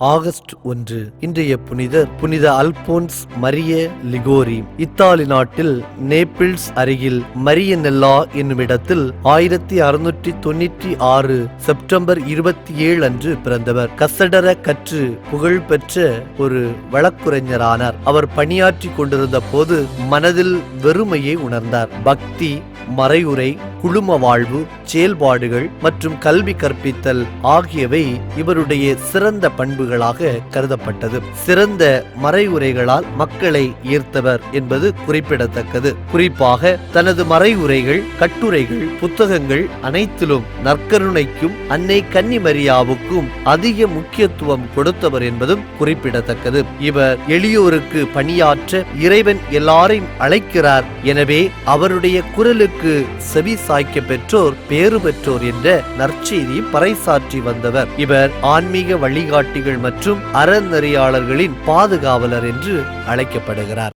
August ஒன்று இன்றைய புனிதர் புனித அல்போன்ஸ் மரிய லிகோரி. இத்தாலி நாட்டில் நேபிள்ஸ் அருகில் மரியநெல்லா என்னும் இடத்தில் ஆயிரத்தி அறுநூற்றி தொண்ணூற்றி ஆறு செப்டம்பர் இருபத்தி ஏழு அன்று பிறந்தவர். கசடர கற்று புகழ்பெற்ற ஒரு வழக்குரைஞரானார். அவர் பணியாற்றி கொண்டிருந்த போது மனதில் வெறுமையை உணர்ந்தார். பக்தி மறையுரை குழும வாழ்வு செயல்பாடுகள் மற்றும் கல்வி கற்பித்தல் ஆகியவை இவருடைய சிறந்த பண்புகளாக கருதப்பட்டது. சிறந்த மறைவுரைகளால் மக்களை ஈர்த்தவர் என்பது குறிப்பிடத்தக்கது. குறிப்பாக தனது மறைவுரைகள் கட்டுரைகள் புத்தகங்கள் அனைத்திலும் நற்கருணைக்கும் அன்னை கன்னிமரியாவுக்கும் அதிக முக்கியத்துவம் கொடுத்தவர் என்பதும் குறிப்பிடத்தக்கது. இவர் எளியோருக்கு பணியாற்ற இறைவன் எல்லாரையும் அழைக்கிறார். எனவே அவருடைய குரலுக்கு செவி சாய்க்க பெற்றோர் பேறு பெற்றோர் என்ற நற்செய்தியை பறைசாற்றி வந்தவர். இவர் ஆன்மீக வழிகாட்டிகள் மற்றும் அறநெறியாளர்களின் பாதுகாவலர் என்று அழைக்கப்படுகிறார்.